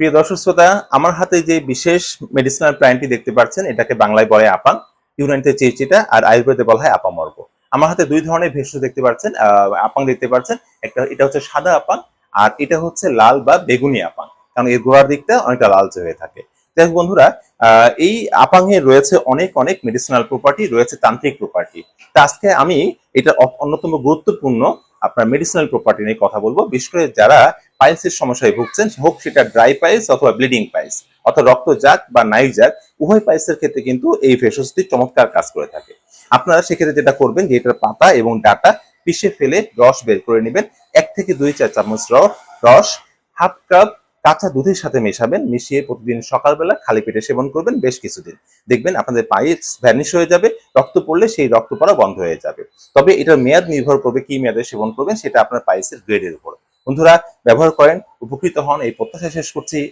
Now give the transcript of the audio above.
প্রিয় দর্শক শ্রোতা, আমার হাতে যে বিশেষ মেডিসিনাল প্ল্যান্টটি দেখতে পাচ্ছেন, এটাকে বাংলায় বলে আপাং ইউনানিতে চেচিটা আর আয়ুর্বেদে বলা হয় আপামর্গ। আমার হাতে দুই ধরনের ভেষজ দেখতে পাচ্ছেন আপাং দেখতে পাচ্ছেন, একটা, এটা হচ্ছে সাদা আপাং আর এটা হচ্ছে লাল বা বেগুনি আপাং কারণ এর গোড়ার দিকটা অনেকটা লালচে হয়ে থাকে। হোক বন্ধুরা এই আপাংয়ে রয়েছে অনেক অনেক মেডিসিনাল প্রপার্টি রয়েছে তান্ত্রিক প্রপার্টি তা আজকে আমি এটা অন্যতম গুরুত্বপূর্ণ আপনার মেডিসিনাল প্রপার্টি নিয়ে কথা বলব। বিশেষ করে যারা পাইলসের সমস্যায় ভুগছেন, হোক সেটা ড্রাই পাইলস অথবা ব্লিডিং পাইলস, অর্থাৎ রক্ত রক্তজাগ বা নাইজাগ উভয় পাইলসের ক্ষেত্রে কিন্তু এই ভেষজটি চমৎকার কাজ করে থাকে। আপনারা সেক্ষেত্রে যেটা করবেন, যে এটার পাতা এবং ডাটা পিষে ফেলে রস বের করে নেবেন। এক থেকে দুই চার চামচ রস, হাফ কাপ কাঁচা দুধের সাথে মেশাবেন, মিশিয়ে প্রতিদিন সকালবেলা খালি পেটে সেবন করবেন বেশ কিছুদিন। দেখবেন আপনাদের পাইলস ভ্যানিশ হয়ে যাবে, রক্ত পড়লে সেই রক্ত পড়া বন্ধ হয়ে যাবে। তবে এটার মেয়াদ নির্ভর করবে কি মেয়াদে সেবন করবেন, সেটা আপনার পায়েসের গ্রেডের উপর। বন্ধুরা ব্যবহার করেন উপকৃত হন এই প্রত্যাশা শেষ করছি।